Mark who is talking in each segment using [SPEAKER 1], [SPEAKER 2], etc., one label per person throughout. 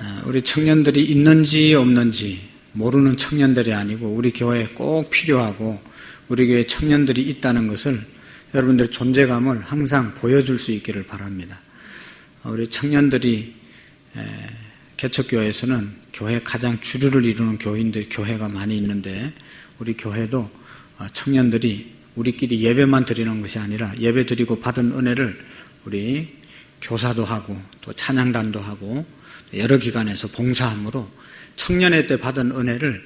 [SPEAKER 1] 어, 우리 청년들이 있는지 없는지 모르는 청년들이 아니고 우리 교회에 꼭 필요하고 우리 교회 청년들이 있다는 것을 여러분들의 존재감을 항상 보여줄 수 있기를 바랍니다. 어, 우리 청년들이 개척교회에서는 교회 가장 주류를 이루는 교인들 교회가 많이 있는데 우리 교회도 어, 청년들이 우리끼리 예배만 드리는 것이 아니라 예배 드리고 받은 은혜를 우리 교사도 하고 또 찬양단도 하고 여러 기관에서 봉사함으로 청년회 때 받은 은혜를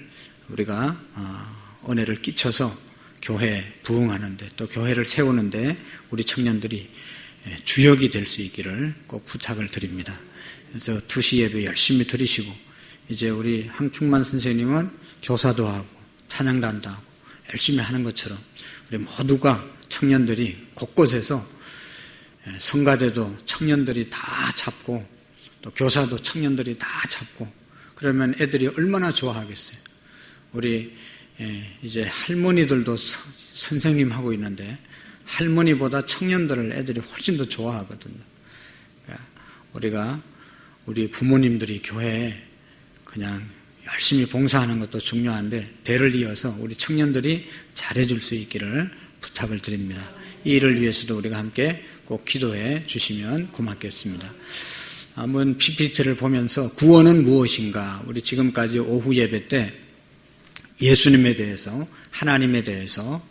[SPEAKER 1] 우리가 어, 은혜를 끼쳐서 교회 부흥하는데 또 교회를 세우는데 우리 청년들이 예, 주역이 될 수 있기를 꼭 부탁을 드립니다. 그래서 2시 예배 열심히 드리시고 이제 우리 항충만 선생님은 교사도 하고 찬양단도 하고 열심히 하는 것처럼 우리 모두가 청년들이 곳곳에서 예, 성가대도 청년들이 다 잡고 또 교사도 청년들이 다 잡고 그러면 애들이 얼마나 좋아하겠어요. 우리 예, 이제 할머니들도 선생님 하고 있는데 할머니보다 청년들을 애들이 훨씬 더 좋아하거든요. 그러니까 우리가 우리 부모님들이 교회에 그냥 열심히 봉사하는 것도 중요한데 대를 이어서 우리 청년들이 잘해줄 수 있기를 부탁을 드립니다. 이 일을 위해서도 우리가 함께 꼭 기도해 주시면 고맙겠습니다. 한번 PPT를 보면서 구원은 무엇인가? 우리 지금까지 오후 예배 때 예수님에 대해서 하나님에 대해서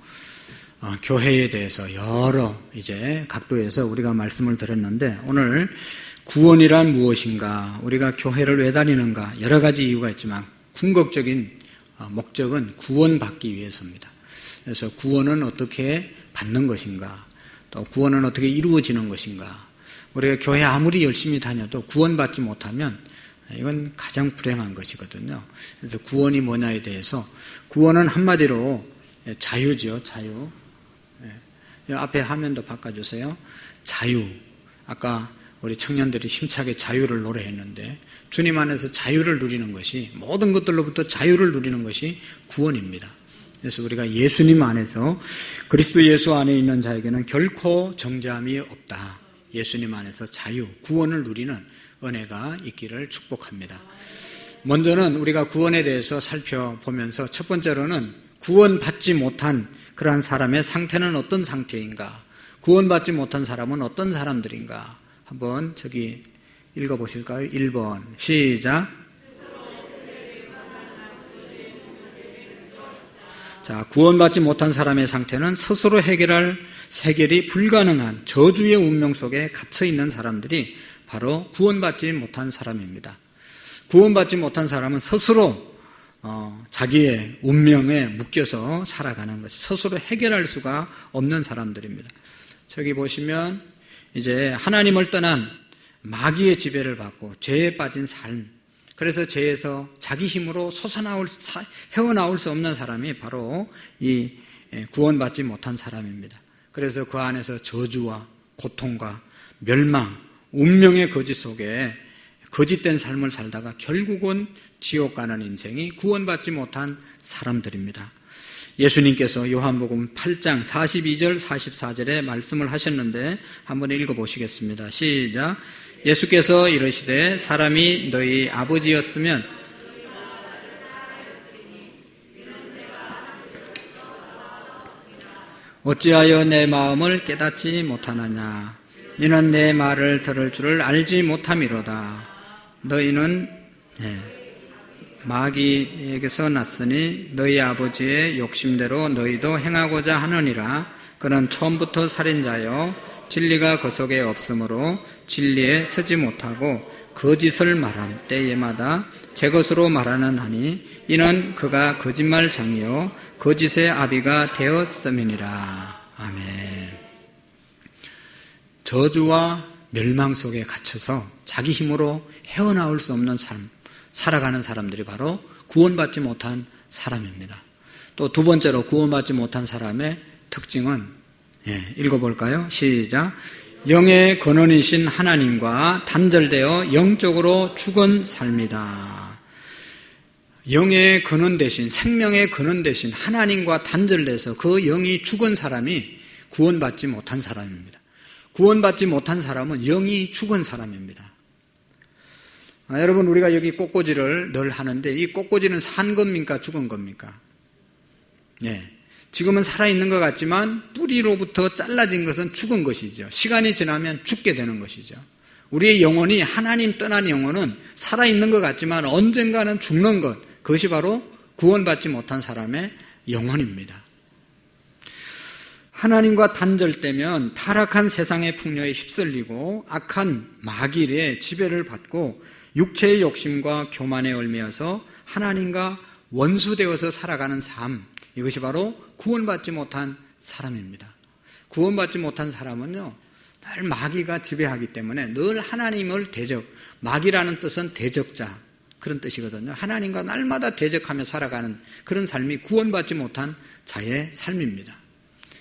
[SPEAKER 1] 어, 교회에 대해서 여러 이제 각도에서 우리가 말씀을 드렸는데 오늘 구원이란 무엇인가? 우리가 교회를 왜 다니는가? 여러 가지 이유가 있지만 궁극적인 어, 목적은 구원받기 위해서입니다. 그래서 구원은 어떻게 받는 것인가? 또 구원은 어떻게 이루어지는 것인가? 우리가 교회 아무리 열심히 다녀도 구원받지 못하면 이건 가장 불행한 것이거든요. 그래서 구원이 뭐냐에 대해서 구원은 한마디로 자유죠, 자유. 예. 앞에 화면도 바꿔주세요. 자유. 아까 우리 청년들이 힘차게 자유를 노래했는데 주님 안에서 자유를 누리는 것이 모든 것들로부터 자유를 누리는 것이 구원입니다. 그래서 우리가 예수님 안에서 그리스도 예수 안에 있는 자에게는 결코 정죄함이 없다. 예수님 안에서 자유, 구원을 누리는 은혜가 있기를 축복합니다. 먼저는 우리가 구원에 대해서 살펴보면서 첫 번째로는 구원받지 못한 그러한 사람의 상태는 어떤 상태인가? 구원받지 못한 사람은 어떤 사람들인가? 한번 저기 읽어보실까요? 1번. 시작. 자, 구원받지 못한 사람의 상태는 스스로 해결할 해결이 불가능한 저주의 운명 속에 갇혀 있는 사람들이 바로 구원받지 못한 사람입니다. 구원받지 못한 사람은 스스로 어, 자기의 운명에 묶여서 살아가는 것이 스스로 해결할 수가 없는 사람들입니다. 저기 보시면 이제 하나님을 떠난 마귀의 지배를 받고 죄에 빠진 삶. 그래서 죄에서 자기 힘으로 솟아나올 헤어나올 수 없는 사람이 바로 이 예, 구원받지 못한 사람입니다. 그래서 그 안에서 저주와 고통과 멸망, 운명의 거짓 속에 거짓된 삶을 살다가 결국은 지옥 가는 인생이 구원받지 못한 사람들입니다. 예수님께서 요한복음 8장 42절 44절에 말씀을 하셨는데 한번 읽어 보시겠습니다. 시작. 예수께서 이르시되 사람이 너희 아버지였으면 어찌하여 내 마음을 깨닫지 못하느냐? 너는 내 말을 들을 줄을 알지 못함이로다. 너희는 네, 마귀에게서 났으니 너희 아버지의 욕심대로 너희도 행하고자 하느니라. 그는 처음부터 살인자여 진리가 그 속에 없으므로 진리에 서지 못하고 거짓을 말함 때에마다 제 것으로 말하는 하니 이는 그가 거짓말장이요 거짓의 아비가 되었음이니라 아멘 저주와 멸망 속에 갇혀서 자기 힘으로 헤어나올 수 없는 삶 살아가는 사람들이 바로 구원받지 못한 사람입니다. 또 두 번째로 구원받지 못한 사람의 특징은 예, 읽어볼까요? 시작. 영의 근원이신 하나님과 단절되어 영적으로 죽은 삶이다. 영의 근원 대신 생명의 근원 대신 하나님과 단절돼서 그 영이 죽은 사람이 구원받지 못한 사람입니다. 구원받지 못한 사람은 영이 죽은 사람입니다. 아, 여러분 우리가 여기 꽃꽂이를 늘 하는데 이 꽃꽂이는 산 겁니까 죽은 겁니까? 네. 지금은 살아있는 것 같지만 뿌리로부터 잘라진 것은 죽은 것이죠. 시간이 지나면 죽게 되는 것이죠. 우리의 영혼이 하나님 떠난 영혼은 살아있는 것 같지만 언젠가는 죽는 것. 그것이 바로 구원받지 못한 사람의 영혼입니다. 하나님과 단절되면 타락한 세상의 풍요에 휩쓸리고 악한 마길에 지배를 받고 육체의 욕심과 교만에 얽매여서 하나님과 원수되어서 살아가는 삶. 이것이 바로 구원받지 못한 사람입니다. 구원받지 못한 사람은요, 늘 마귀가 지배하기 때문에 늘 하나님을 대적, 마귀라는 뜻은 대적자, 그런 뜻이거든요. 하나님과 날마다 대적하며 살아가는 그런 삶이 구원받지 못한 자의 삶입니다.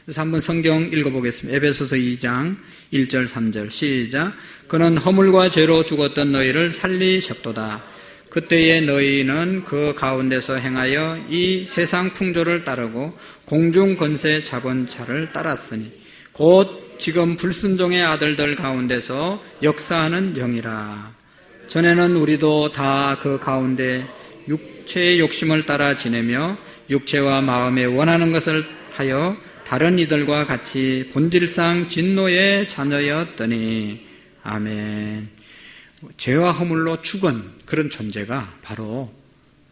[SPEAKER 1] 그래서 한번 성경 읽어보겠습니다. 에베소서 2장 1절 3절 시작. 그는 허물과 죄로 죽었던 너희를 살리셨도다. 그때에 너희는 그 가운데서 행하여 이 세상 풍조를 따르고 공중 건세 잡은 차를 따랐으니 곧 지금 불순종의 아들들 가운데서 역사하는 영이라. 전에는 우리도 다 그 가운데 육체의 욕심을 따라 지내며 육체와 마음에 원하는 것을 하여 다른 이들과 같이 본질상 진노의 자녀였더니 아멘. 죄와 허물로 죽은 그런 존재가 바로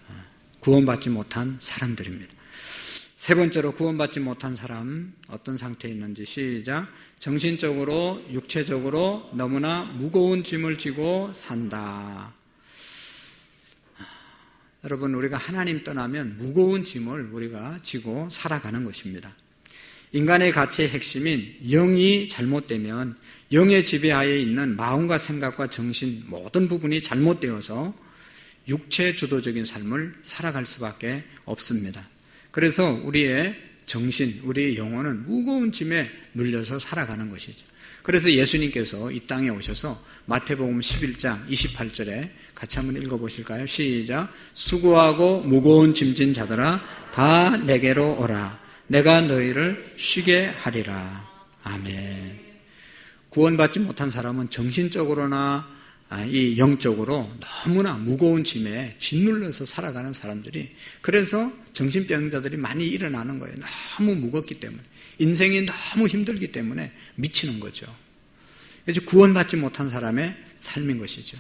[SPEAKER 1] 어, 구원받지 못한 사람들입니다. 세 번째로 구원받지 못한 사람 어떤 상태에 있는지 시작. 정신적으로 육체적으로 너무나 무거운 짐을 지고 산다. 여러분 우리가 하나님 떠나면 무거운 짐을 우리가 지고 살아가는 것입니다. 인간의 가치의 핵심인 영이 잘못되면 영의 지배하에 있는 마음과 생각과 정신 모든 부분이 잘못되어서 육체 주도적인 삶을 살아갈 수밖에 없습니다. 그래서 우리의 정신, 우리의 영혼은 무거운 짐에 눌려서 살아가는 것이죠. 그래서 예수님께서 이 땅에 오셔서 마태복음 11장 28절에 같이 한번 읽어보실까요? 시작. 수고하고 무거운 짐진 자들아 다 내게로 오라. 내가 너희를 쉬게 하리라. 아멘. 구원받지 못한 사람은 정신적으로나 아, 이 영적으로 너무나 무거운 짐에 짓눌러서 살아가는 사람들이 그래서 정신병자들이 많이 일어나는 거예요. 너무 무겁기 때문에 인생이 너무 힘들기 때문에 미치는 거죠. 그래서 구원받지 못한 사람의 삶인 것이죠.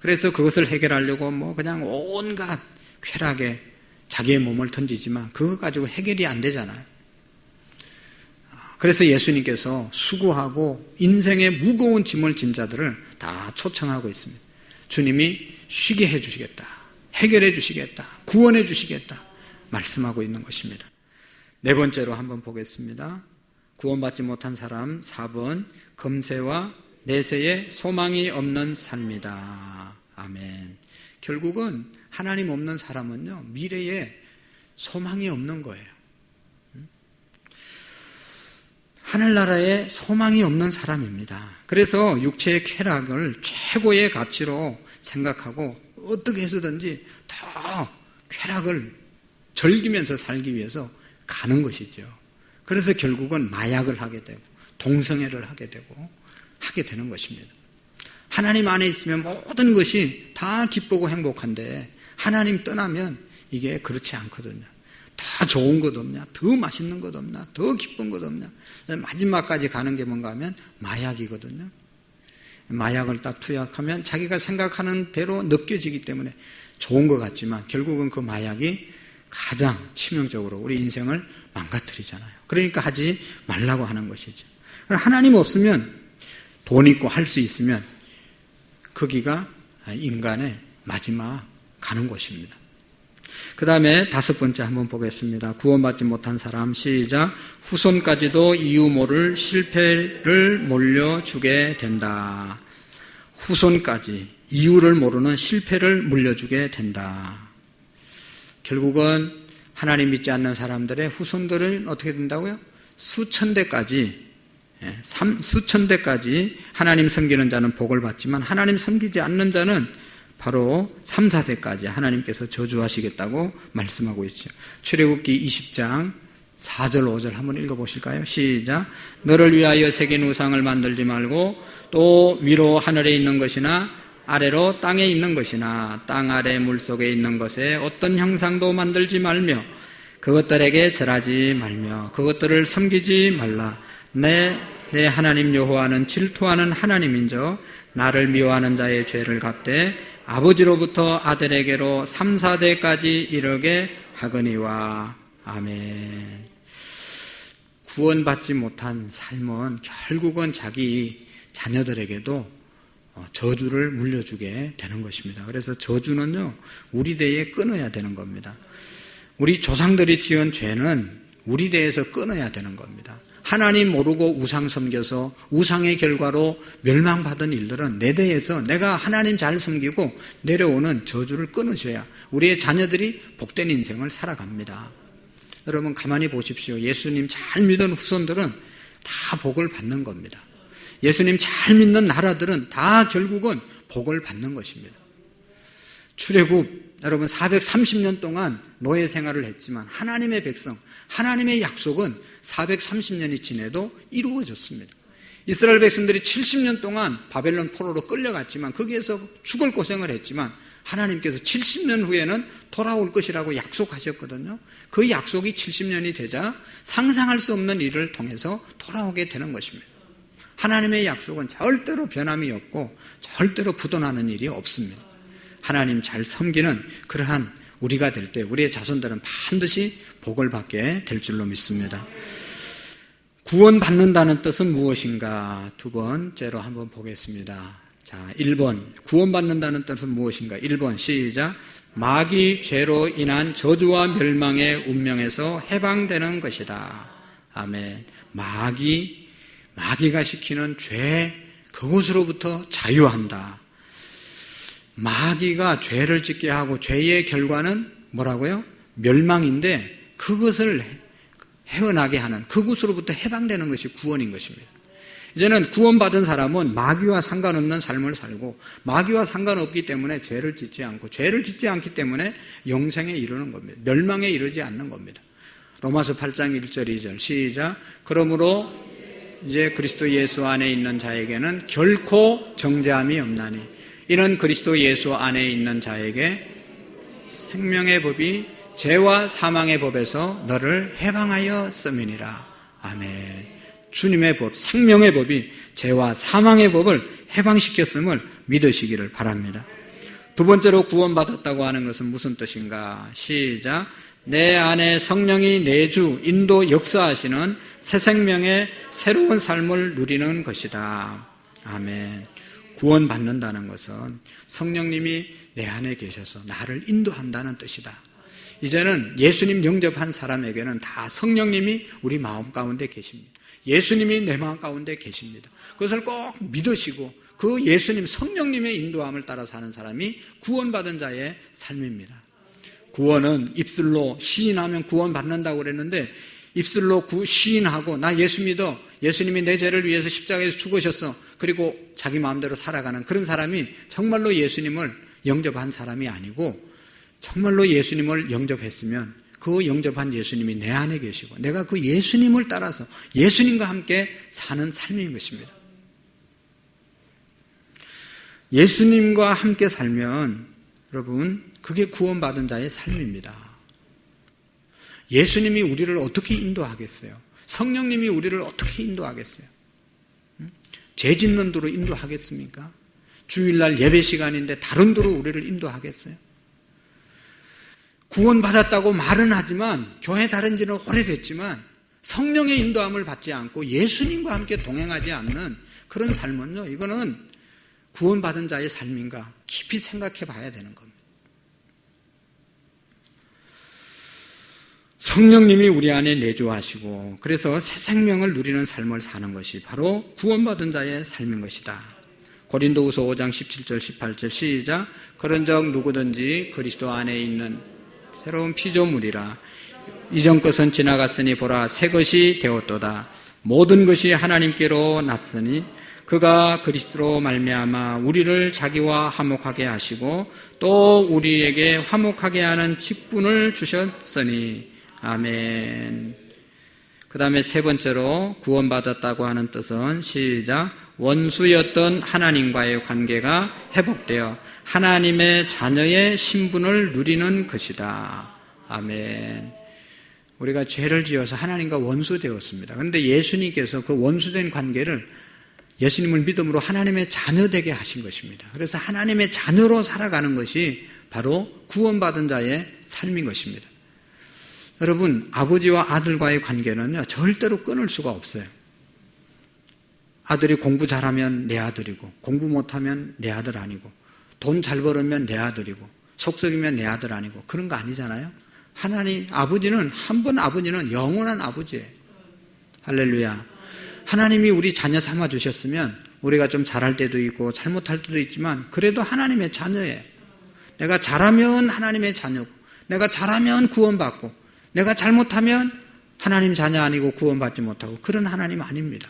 [SPEAKER 1] 그래서 그것을 해결하려고 뭐 그냥 온갖 쾌락에 자기의 몸을 던지지만 그거 가지고 해결이 안 되잖아요. 그래서 예수님께서 수고하고 인생의 무거운 짐을 진 자들을 다 초청하고 있습니다. 주님이 쉬게 해 주시겠다. 해결해 주시겠다. 구원해 주시겠다. 말씀하고 있는 것입니다. 네 번째로 한번 보겠습니다. 구원받지 못한 사람 4번 금세와 내세에 소망이 없는 삶이다. 아멘. 결국은 하나님 없는 사람은요, 미래에 소망이 없는 거예요. 하늘나라에 소망이 없는 사람입니다. 그래서 육체의 쾌락을 최고의 가치로 생각하고 어떻게 해서든지 더 쾌락을 즐기면서 살기 위해서 가는 것이죠. 그래서 결국은 마약을 하게 되고 동성애를 하게 되고 하게 되는 것입니다. 하나님 안에 있으면 모든 것이 다 기쁘고 행복한데 하나님 떠나면 이게 그렇지 않거든요. 더 좋은 것 없냐? 더 맛있는 것 없냐? 더 기쁜 것 없냐? 마지막까지 가는 게 뭔가 하면 마약이거든요. 마약을 딱 투약하면 자기가 생각하는 대로 느껴지기 때문에 좋은 것 같지만 결국은 그 마약이 가장 치명적으로 우리 인생을 망가뜨리잖아요. 그러니까 하지 말라고 하는 것이죠. 하나님 없으면 돈 있고 할 수 있으면 거기가 인간의 마지막 가는 곳입니다. 그 다음에 다섯 번째 한번 보겠습니다. 구원받지 못한 사람 시작. 후손까지도 이유 모를 실패를 몰려주게 된다. 후손까지 이유를 모르는 실패를 물려주게 된다. 결국은 하나님 믿지 않는 사람들의 후손들은 어떻게 된다고요? 수천 대까지 예, 수천 대까지 하나님 섬기는 자는 복을 받지만 하나님 섬기지 않는 자는 바로 3, 4대까지 하나님께서 저주하시겠다고 말씀하고 있죠. 출애굽기 20장 4절, 5절 한번 읽어 보실까요? 시작. 너를 위하여 새긴 우상을 만들지 말고 또 위로 하늘에 있는 것이나 아래로 땅에 있는 것이나 땅 아래 물 속에 있는 것에 어떤 형상도 만들지 말며 그것들에게 절하지 말며 그것들을 섬기지 말라. 내, 내 하나님 여호와는 질투하는 하나님인 저 나를 미워하는 자의 죄를 갚되 아버지로부터 아들에게로 3, 4대까지 이르게 하거니와 아멘. 구원받지 못한 삶은 결국은 자기 자녀들에게도 어, 저주를 물려주게 되는 것입니다. 그래서 저주는요, 우리 대에 끊어야 되는 겁니다. 우리 조상들이 지은 죄는 우리 대에서 끊어야 되는 겁니다. 하나님 모르고 우상 섬겨서 우상의 결과로 멸망받은 일들은 내 대에서 내가 하나님 잘 섬기고 내려오는 저주를 끊으셔야 우리의 자녀들이 복된 인생을 살아갑니다. 여러분 가만히 보십시오. 예수님 잘 믿은 후손들은 다 복을 받는 겁니다. 예수님 잘 믿는 나라들은 다 결국은 복을 받는 것입니다. 출애굽 여러분 430년 동안 노예 생활을 했지만 하나님의 백성, 하나님의 약속은 430년이 지내도 이루어졌습니다. 이스라엘 백성들이 70년 동안 바벨론 포로로 끌려갔지만 거기에서 죽을 고생을 했지만 하나님께서 70년 후에는 돌아올 것이라고 약속하셨거든요. 그 약속이 70년이 되자 상상할 수 없는 일을 통해서 돌아오게 되는 것입니다. 하나님의 약속은 절대로 변함이 없고 절대로 부도나는 일이 없습니다. 하나님 잘 섬기는 그러한 우리가 될 때 우리의 자손들은 반드시 복을 받게 될 줄로 믿습니다. 구원받는다는 뜻은 무엇인가? 두 번째로 한번 보겠습니다. 자, 1번. 구원받는다는 뜻은 무엇인가? 1번. 시작. 마귀 죄로 인한 저주와 멸망의 운명에서 해방되는 것이다. 아멘. 마귀, 마귀가 시키는 죄, 그것으로부터 자유한다. 마귀가 죄를 짓게 하고 죄의 결과는 뭐라고요? 멸망인데 그것을 헤어나게 하는 그곳으로부터 해방되는 것이 구원인 것입니다. 이제는 구원받은 사람은 마귀와 상관없는 삶을 살고 마귀와 상관없기 때문에 죄를 짓지 않고 죄를 짓지 않기 때문에 영생에 이르는 겁니다. 멸망에 이르지 않는 겁니다. 로마서 8장 1절 2절 시작 그러므로 이제 그리스도 예수 안에 있는 자에게는 결코 정죄함이 없나니 이는 그리스도 예수 안에 있는 자에게 생명의 법이 죄와 사망의 법에서 너를 해방하여 씀이니라. 아멘. 주님의 법, 생명의 법이 죄와 사망의 법을 해방시켰음을 믿으시기를 바랍니다. 두 번째로 구원받았다고 하는 것은 무슨 뜻인가? 시작. 내 안에 성령이 내주, 인도, 역사하시는 새 생명의 새로운 삶을 누리는 것이다. 아멘. 구원받는다는 것은 성령님이 내 안에 계셔서 나를 인도한다는 뜻이다. 이제는 예수님 영접한 사람에게는 다 성령님이 우리 마음 가운데 계십니다. 예수님이 내 마음 가운데 계십니다. 그것을 꼭 믿으시고 그 예수님 성령님의 인도함을 따라 사는 사람이 구원받은 자의 삶입니다. 구원은 입술로 시인하면 구원받는다고 그랬는데 입술로 시인하고 나 예수 믿어 예수님이 내 죄를 위해서 십자가에서 죽으셨어 그리고 자기 마음대로 살아가는 그런 사람이 정말로 예수님을 영접한 사람이 아니고 정말로 예수님을 영접했으면 그 영접한 예수님이 내 안에 계시고 내가 그 예수님을 따라서 예수님과 함께 사는 삶인 것입니다. 예수님과 함께 살면 여러분 그게 구원받은 자의 삶입니다. 예수님이 우리를 어떻게 인도하겠어요? 성령님이 우리를 어떻게 인도하겠어요? 죄 짓는 도로 인도하겠습니까? 주일날 예배 시간인데 다른 도로 우리를 인도하겠어요? 구원받았다고 말은 하지만 교회 다른 지는 오래됐지만 성령의 인도함을 받지 않고 예수님과 함께 동행하지 않는 그런 삶은요, 이거는 구원받은 자의 삶인가 깊이 생각해 봐야 되는 겁니다. 성령님이 우리 안에 내주하시고 그래서 새 생명을 누리는 삶을 사는 것이 바로 구원받은 자의 삶인 것이다. 고린도후서 5장 17절 18절 시작. 그런적 누구든지 그리스도 안에 있는 새로운 피조물이라. 이전 것은 지나갔으니 보라 새 것이 되었도다. 모든 것이 하나님께로 났으니 그가 그리스도로 말미암아 우리를 자기와 화목하게 하시고 또 우리에게 화목하게 하는 직분을 주셨으니 아멘. 그 다음에 세 번째로 구원받았다고 하는 뜻은 시작. 원수였던 하나님과의 관계가 회복되어 하나님의 자녀의 신분을 누리는 것이다. 아멘. 우리가 죄를 지어서 하나님과 원수 되었습니다. 그런데 예수님께서 그 원수된 관계를 예수님을 믿음으로 하나님의 자녀 되게 하신 것입니다. 그래서 하나님의 자녀로 살아가는 것이 바로 구원받은 자의 삶인 것입니다. 여러분, 아버지와 아들과의 관계는요, 절대로 끊을 수가 없어요. 아들이 공부 잘하면 내 아들이고, 공부 못하면 내 아들 아니고, 돈 잘 벌으면 내 아들이고, 속썩이면 내 아들 아니고, 그런 거 아니잖아요? 하나님, 아버지는, 한 번 아버지는 영원한 아버지예요. 할렐루야. 하나님이 우리 자녀 삼아 주셨으면, 우리가 좀 잘할 때도 있고, 잘못할 때도 있지만, 그래도 하나님의 자녀예요. 내가 잘하면 하나님의 자녀고, 내가 잘하면 구원받고, 내가 잘못하면 하나님 자녀 아니고 구원받지 못하고 그런 하나님 아닙니다.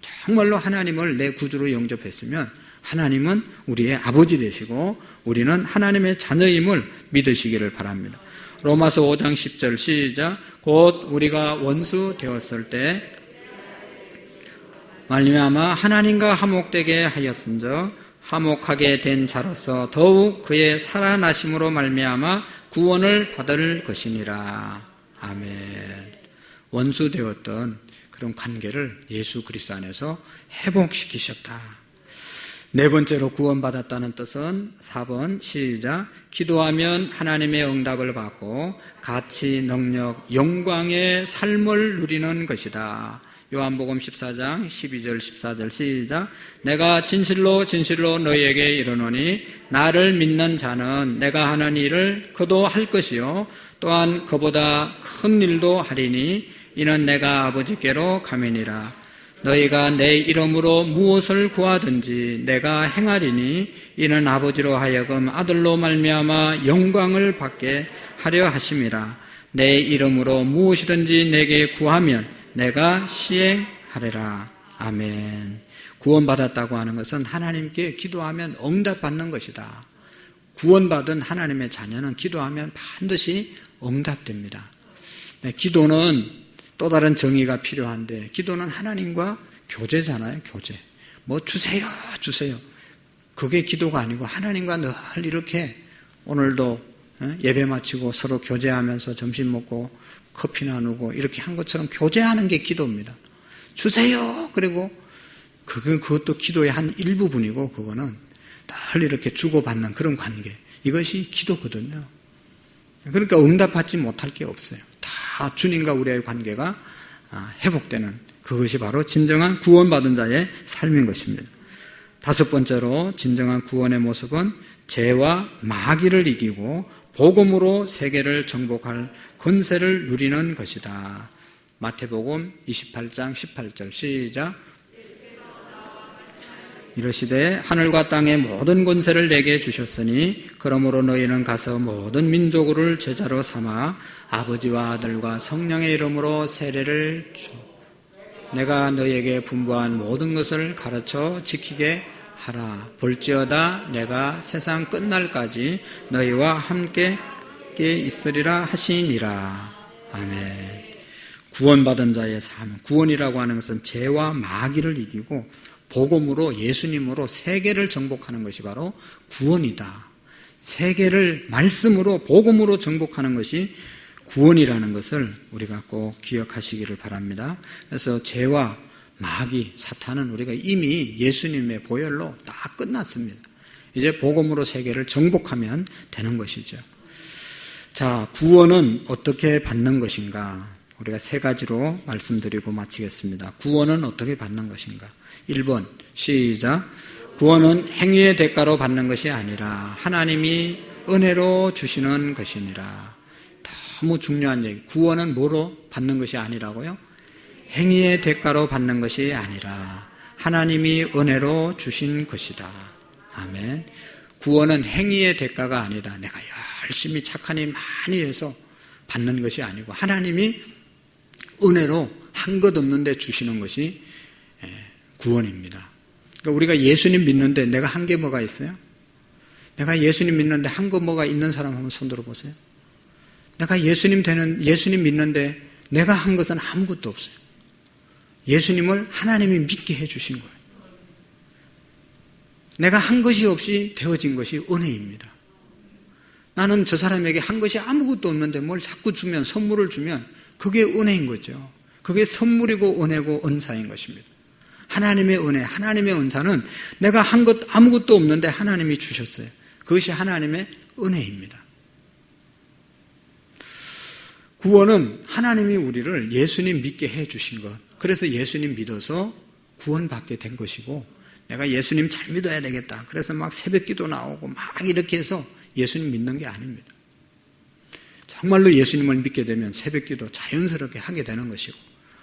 [SPEAKER 1] 정말로 하나님을 내 구주로 영접했으면 하나님은 우리의 아버지 되시고 우리는 하나님의 자녀임을 믿으시기를 바랍니다. 로마서 5장 10절 시작 곧 우리가 원수 되었을 때 말미암아 하나님과 화목되게 하였은즉 화목하게 된 자로서 더욱 그의 살아나심으로 말미암아 구원을 받을 것이니라. 아멘. 원수 되었던 그런 관계를 예수 그리스도 안에서 회복시키셨다. 네 번째로 구원받았다는 뜻은 4번 시작 기도하면 하나님의 응답을 받고 가치, 능력, 영광의 삶을 누리는 것이다. 요한복음 14장 12절 14절 시작. 내가 진실로 진실로 너희에게 이르노니 나를 믿는 자는 내가 하는 일을 그도 할 것이요. 또한 그보다 큰 일도 하리니 이는 내가 아버지께로 가면이라. 너희가 내 이름으로 무엇을 구하든지 내가 행하리니 이는 아버지로 하여금 아들로 말미암아 영광을 받게 하려 하심이라. 내 이름으로 무엇이든지 내게 구하면 내가 시행하리라. 아멘. 구원받았다고 하는 것은 하나님께 기도하면 응답받는 것이다. 구원받은 하나님의 자녀는 기도하면 반드시 응답됩니다. 네, 기도는 또 다른 정의가 필요한데, 기도는 하나님과 교제잖아요, 교제. 뭐 주세요, 주세요. 그게 기도가 아니고 하나님과 늘 이렇게 오늘도 어, 예배 마치고 서로 교제하면서 점심 먹고 커피 나누고 이렇게 한 것처럼 교제하는 게 기도입니다. 주세요. 그리고 그건 그것도 기도의 한 일부분이고 그거는 늘 이렇게 주고받는 그런 관계. 이것이 기도거든요. 그러니까 응답받지 못할 게 없어요. 다 주님과 우리의 관계가 아, 회복되는 그것이 바로 진정한 구원받은 자의 삶인 것입니다. 다섯 번째로 진정한 구원의 모습은 죄와 마귀를 이기고 복음으로 세계를 정복할 권세를 누리는 것이다. 마태복음 28장 18절 시작. 이러시되 하늘과 땅의 모든 권세를 내게 주셨으니 그러므로 너희는 가서 모든 민족을 제자로 삼아 아버지와 아들과 성령의 이름으로 세례를 주 내가 너희에게 분부한 모든 것을 가르쳐 지키게 하라. 볼지어다 내가 세상 끝날까지 너희와 함께 있으리라 하시니라. 아멘. 구원받은 자의 삶, 구원이라고 하는 것은 죄와 마귀를 이기고 복음으로 예수님으로 세계를 정복하는 것이 바로 구원이다. 세계를 말씀으로 복음으로 정복하는 것이 구원이라는 것을 우리가 꼭 기억하시기를 바랍니다. 그래서 죄와 마귀, 사탄은 우리가 이미 예수님의 보혈로 다 끝났습니다. 이제 복음으로 세계를 정복하면 되는 것이죠. 자, 구원은 어떻게 받는 것인가? 우리가 세 가지로 말씀드리고 마치겠습니다. 구원은 어떻게 받는 것인가? 1번, 시작. 구원은 행위의 대가로 받는 것이 아니라 하나님이 은혜로 주시는 것이니라. 너무 중요한 얘기. 구원은 뭐로 받는 것이 아니라고요? 행위의 대가로 받는 것이 아니라 하나님이 은혜로 주신 것이다. 아멘. 구원은 행위의 대가가 아니라 내가 열심히 착한 일 많이 해서 받는 것이 아니고 하나님이 은혜로 한 것 없는데 주시는 것이 예, 구원입니다. 그러니까 우리가 예수님 믿는데 내가 한 게 뭐가 있어요? 내가 예수님 믿는데 한 거 뭐가 있는 사람 한번 손 들어 보세요. 내가 예수님 되는 예수님 믿는데 내가 한 것은 아무것도 없어요. 예수님을 하나님이 믿게 해 주신 거예요. 내가 한 것이 없이 되어진 것이 은혜입니다. 나는 저 사람에게 한 것이 아무것도 없는데 뭘 자꾸 주면, 선물을 주면 그게 은혜인 거죠. 그게 선물이고 은혜고 은사인 것입니다. 하나님의 은혜, 하나님의 은사는 내가 한 것 아무것도 없는데 하나님이 주셨어요. 그것이 하나님의 은혜입니다. 구원은 하나님이 우리를 예수님 믿게 해 주신 것. 그래서 예수님 믿어서 구원받게 된 것이고 내가 예수님 잘 믿어야 되겠다. 그래서 막 새벽 기도 나오고 막 이렇게 해서 예수님 믿는 게 아닙니다. 정말로 예수님을 믿게 되면 새벽 기도 자연스럽게 하게 되는 것이고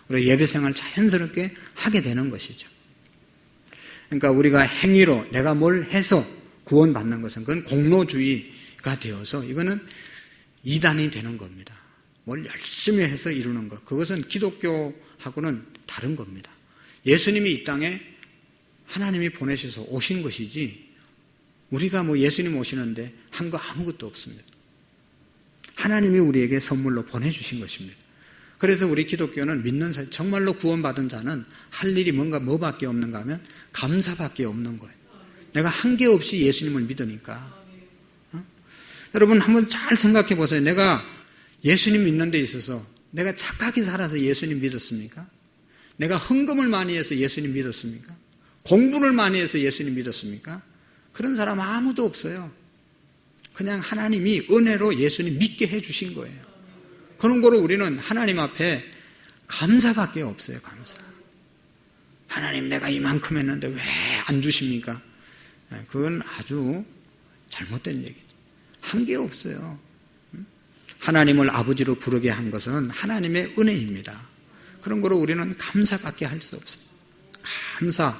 [SPEAKER 1] 우리 예배 생활 자연스럽게 하게 되는 것이죠. 그러니까 우리가 행위로 내가 뭘 해서 구원받는 것은 그건 공로주의가 되어서 이거는 이단이 되는 겁니다. 뭘 열심히 해서 이루는 것. 그것은 기독교하고는 다른 겁니다. 예수님이 이 땅에 하나님이 보내셔서 오신 것이지 우리가 뭐 예수님 오시는데 한 거 아무것도 없습니다. 하나님이 우리에게 선물로 보내주신 것입니다. 그래서 우리 기독교는 믿는 사 정말로 구원받은 자는 할 일이 뭔가 뭐밖에 없는가 하면 감사밖에 없는 거예요. 내가 한게 없이 예수님을 믿으니까. 어? 여러분 한번 잘 생각해 보세요. 내가 예수님 믿는 데 있어서 내가 착하게 살아서 예수님 믿었습니까? 내가 헌금을 많이 해서 예수님 믿었습니까? 공부를 많이 해서 예수님 믿었습니까? 그런 사람 아무도 없어요. 그냥 하나님이 은혜로 예수님 믿게 해주신 거예요. 그런 거로 우리는 하나님 앞에 감사밖에 없어요, 감사. 하나님 내가 이만큼 했는데 왜 안 주십니까? 네, 그건 아주 잘못된 얘기죠. 한 게 없어요. 하나님을 아버지로 부르게 한 것은 하나님의 은혜입니다. 그런 거로 우리는 감사밖에 할 수 없어요. 감사.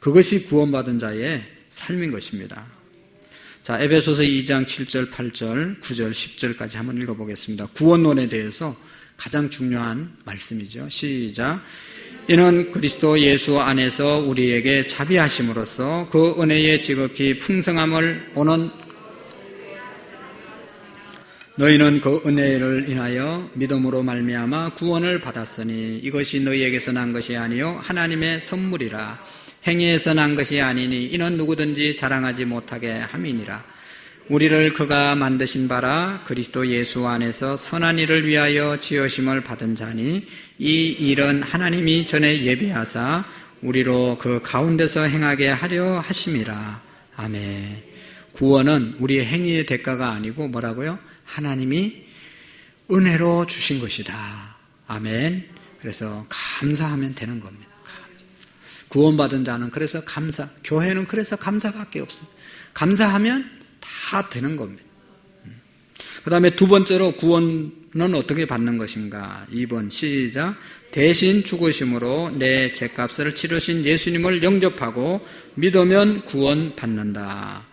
[SPEAKER 1] 그것이 구원받은 자의 삶인 것입니다. 자, 에베소서 2장 7절, 8절, 9절, 10절까지 한번 읽어보겠습니다. 구원론에 대해서 가장 중요한 말씀이죠. 시작. 이는 그리스도 예수 안에서 우리에게 자비하심으로써 그 은혜의 지극히 풍성함을 오는 너희는 그 은혜를 인하여 믿음으로 말미암아 구원을 받았으니 이것이 너희에게서 난 것이 아니요 하나님의 선물이라 행위에서 난 것이 아니니 이는 누구든지 자랑하지 못하게 함이니라 우리를 그가 만드신 바라 그리스도 예수 안에서 선한 일을 위하여 지으심을 받은 자니 이 일은 하나님이 전에 예비하사 우리로 그 가운데서 행하게 하려 하심이라 아멘 구원은 우리의 행위의 대가가 아니고 뭐라고요? 하나님이 은혜로 주신 것이다. 아멘. 그래서 감사하면 되는 겁니다. 구원받은 자는 그래서 감사, 교회는 그래서 감사밖에 없어요. 감사하면 다 되는 겁니다. 음. 그 다음에 두 번째로 구원은 어떻게 받는 것인가? 2번 시작. 대신 죽으심으로 내 죄값을 치르신 예수님을 영접하고 믿으면 구원 받는다.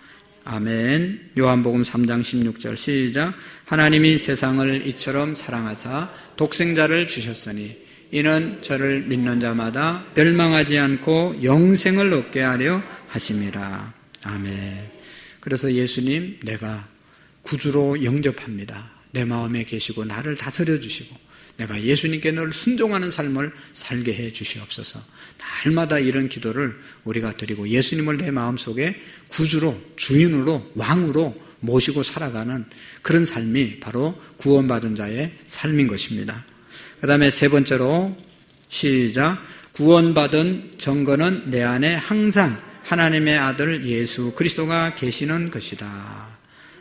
[SPEAKER 1] 아멘. 요한복음 3장 16절 시작. 하나님이 세상을 이처럼 사랑하사 독생자를 주셨으니 이는 저를 믿는 자마다 멸망하지 않고 영생을 얻게 하려 하심이라. 아멘. 그래서 예수님 내가 구주로 영접합니다. 내 마음에 계시고 나를 다스려 주시고 내가 예수님께 늘 순종하는 삶을 살게 해 주시옵소서. 날마다 이런 기도를 우리가 드리고 예수님을 내 마음속에 구주로 주인으로 왕으로 모시고 살아가는 그런 삶이 바로 구원받은 자의 삶인 것입니다. 그 다음에 세 번째로 시작 구원받은 정거는 내 안에 항상 하나님의 아들 예수 그리스도가 계시는 것이다.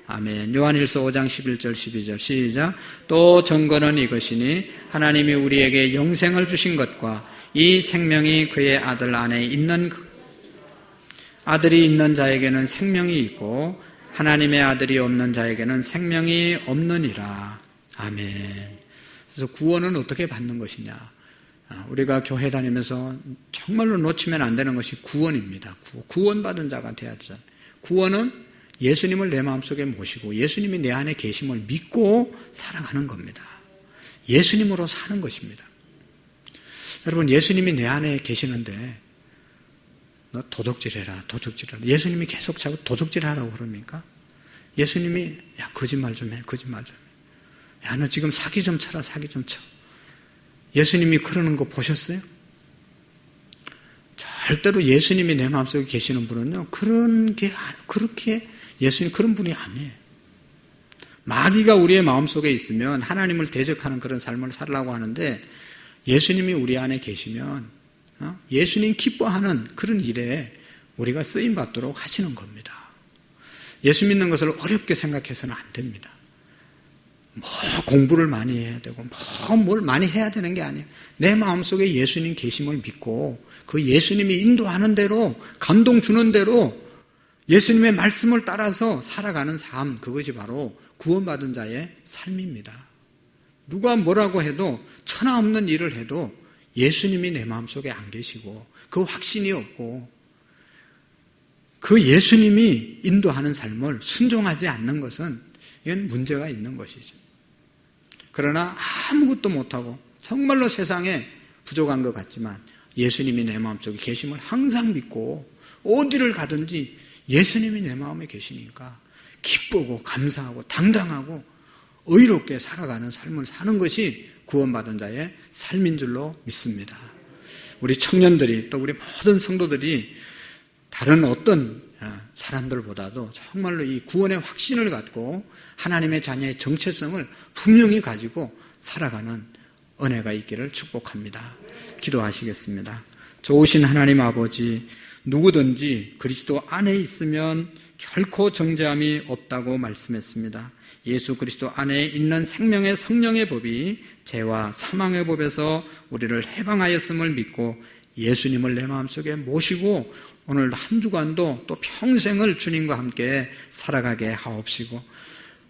[SPEAKER 1] 아멘. 요한일서 5장 11절 12절 시작. 또 증거는 이것이니 하나님이 우리에게 영생을 주신 것과 이 생명이 그의 아들 안에 있는 그 아들이 있는 자에게는 생명이 있고 하나님의 아들이 없는 자에게는 생명이 없느니라. 아멘. 그래서 구원은 어떻게 받는 것이냐? 아, 우리가 교회 다니면서 정말로 놓치면 안 되는 것이 구원입니다. 구원받은 자가 돼야 되잖아요. 구원은 예수님을 내 마음속에 모시고 예수님이 내 안에 계심을 믿고 살아가는 겁니다. 예수님으로 사는 것입니다. 여러분, 예수님이 내 안에 계시는데, 너 도둑질해라, 도둑질해라. 예수님이 계속 자꾸 도둑질하라고 그럽니까? 예수님이, 야, 거짓말 좀 해, 거짓말 좀 해. 야, 너 지금 사기 좀 쳐라, 사기 좀 쳐. 예수님이 그러는 거 보셨어요? 절대로 예수님이 내 마음속에 계시는 분은요, 그런 게, 그렇게 예수님 그런 분이 아니에요. 마귀가 우리의 마음속에 있으면 하나님을 대적하는 그런 삶을 살라고 하는데 예수님이 우리 안에 계시면 어? 예수님 기뻐하는 그런 일에 우리가 쓰임 받도록 하시는 겁니다. 예수 믿는 것을 어렵게 생각해서는 안 됩니다. 뭐 공부를 많이 해야 되고 뭐뭘 많이 해야 되는 게 아니에요. 내 마음속에 예수님 계심을 믿고 그 예수님이 인도하는 대로 감동 주는 대로 예수님의 말씀을 따라서 살아가는 삶 그것이 바로 구원받은 자의 삶입니다. 누가 뭐라고 해도 천하 없는 일을 해도 예수님이 내 마음속에 안 계시고 그 확신이 없고 그 예수님이 인도하는 삶을 순종하지 않는 것은 이건 문제가 있는 것이죠. 그러나 아무것도 못하고 정말로 세상에 부족한 것 같지만 예수님이 내 마음속에 계심을 항상 믿고 어디를 가든지 예수님이 내 마음에 계시니까 기쁘고 감사하고 당당하고 의롭게 살아가는 삶을 사는 것이 구원받은 자의 삶인 줄로 믿습니다. 우리 청년들이 또 우리 모든 성도들이 다른 어떤 아, 사람들보다도 정말로 이 구원의 확신을 갖고 하나님의 자녀의 정체성을 분명히 가지고 살아가는 은혜가 있기를 축복합니다. 기도하시겠습니다. 좋으신 하나님 아버지, 누구든지 그리스도 안에 있으면 결코 정죄함이 없다고 말씀했습니다. 예수 그리스도 안에 있는 생명의 성령의 법이 죄와 사망의 법에서 우리를 해방하였음을 믿고 예수님을 내 마음속에 모시고 오늘 한 주간도 또 평생을 주님과 함께 살아가게 하옵시고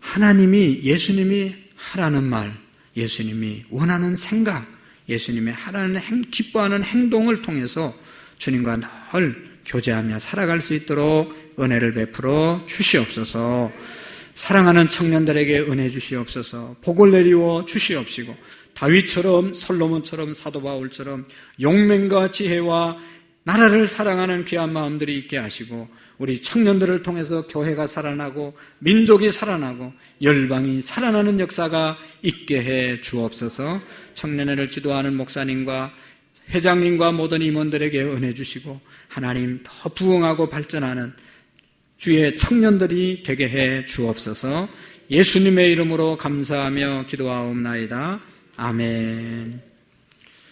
[SPEAKER 1] 하나님이 예수님이 하라는 말, 예수님이 원하는 생각, 예수님이 하라는 행, 기뻐하는 행동을 통해서 주님과 늘 교제하며 살아갈 수 있도록 은혜를 베풀어 주시옵소서. 사랑하는 청년들에게 은혜 주시옵소서. 복을 내리워 주시옵시고 다윗처럼 솔로몬처럼 사도 바울처럼 용맹과 지혜와 나라를 사랑하는 귀한 마음들이 있게 하시고 우리 청년들을 통해서 교회가 살아나고 민족이 살아나고 열방이 살아나는 역사가 있게 해 주옵소서. 청년회를 지도하는 목사님과 회장님과 모든 임원들에게 은혜 주시고 하나님 더 부흥하고 발전하는 주의 청년들이 되게 해 주옵소서 예수님의 이름으로 감사하며 기도하옵나이다. 아멘.